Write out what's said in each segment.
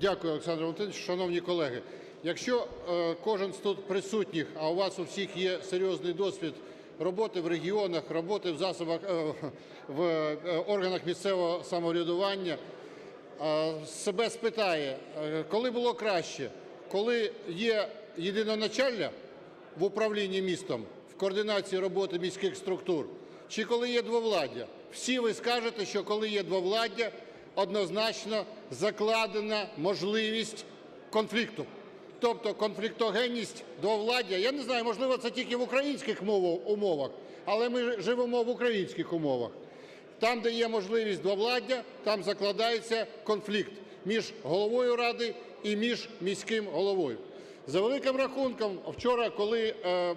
Дякую, Олександр Валентинович. Шановні колеги, якщо е, кожен з тут присутніх, а у вас у всіх є серйозний досвід роботи в регіонах, роботи в засобах е, в е, органах місцевого самоврядування, себе спитає, коли було краще, коли є єдиноначалля в управлінні містом, в координації роботи міських структур, чи коли є двовладдя? Всі ви скажете, що коли є двовладдя, однозначно закладена можливість конфлікту. Тобто конфліктогенність двовладдя, я не знаю, можливо, це тільки в українських умовах, але ми живемо в українських умовах. Там, де є можливість двовладдя, там закладається конфлікт між головою ради і між міським головою. За великим рахунком, вчора, коли е,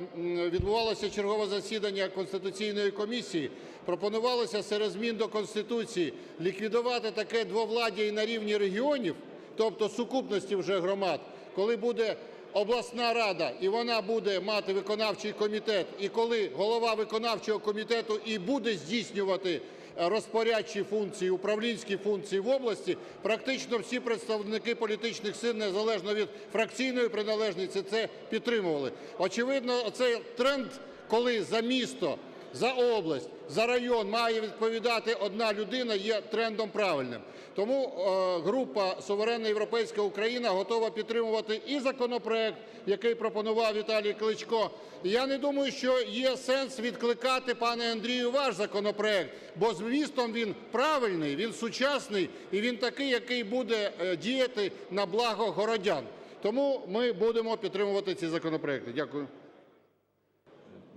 відбувалося чергове засідання Конституційної комісії, пропонувалося серед змін до Конституції ліквідувати таке двовладдя і на рівні регіонів, тобто сукупності вже громад, коли буде обласна рада і вона буде мати виконавчий комітет, і коли голова виконавчого комітету і буде здійснювати е, розпорядчі функції, управлінські функції в області, практично всі представники політичних сил, незалежно від фракційної приналежності, це підтримували. Очевидно, цей тренд, коли за місто, за область, за район має відповідати одна людина, є трендом правильним. Тому е, група Суверенна Європейська Україна готова підтримувати і законопроект, який пропонував Віталій Кличко. Я не думаю, що є сенс відкликати, пане Андрію, ваш законопроект, бо змістом він правильний, він сучасний і він такий, який буде е, діяти на благо городян. Тому ми будемо підтримувати ці законопроекти. Дякую.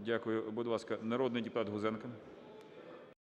Дякую. Будь ласка, народний депутат Гузенко.